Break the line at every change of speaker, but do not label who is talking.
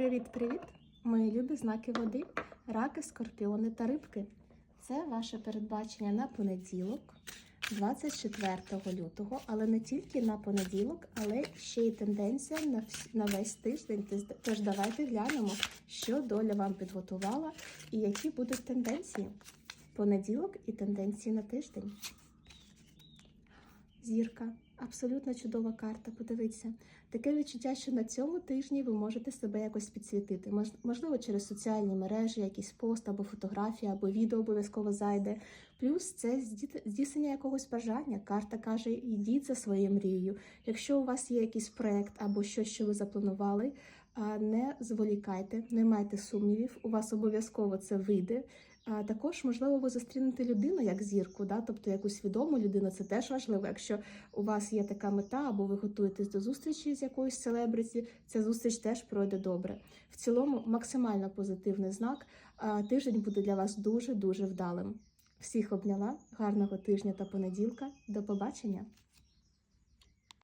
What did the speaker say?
Привіт-привіт, мої любі знаки води, раки, скорпіони та рибки. Це ваше передбачення на понеділок, 24 лютого, але не тільки на понеділок, але ще й тенденція на, на весь тиждень. Тож давайте глянемо, що доля вам підготувала і які будуть тенденції. Понеділок і тенденції на тиждень. Зірка. Абсолютно чудова карта. Подивіться. Таке відчуття, що на цьому тижні ви можете себе якось підсвітити. Мож- Можливо, через соціальні мережі, якийсь пост або фотографія, або відео обов'язково зайде. Плюс це здійснення якогось бажання. Карта каже: йдіть за своєю мрією. Якщо у вас є якийсь проект або щось, що ви запланували, не зволікайте, не майте сумнівів. У вас обов'язково це вийде. А також, можливо, ви зустрінете людину як зірку, да? тобто якусь відому людину, це теж важливо. Якщо у вас є така мета, або ви готуєтесь до зустрічі з якоюсь селебриті, ця зустріч теж пройде добре. В цілому максимально позитивний знак. Тиждень буде для вас дуже дуже вдалим. Всіх обняла, гарного тижня та понеділка. До побачення!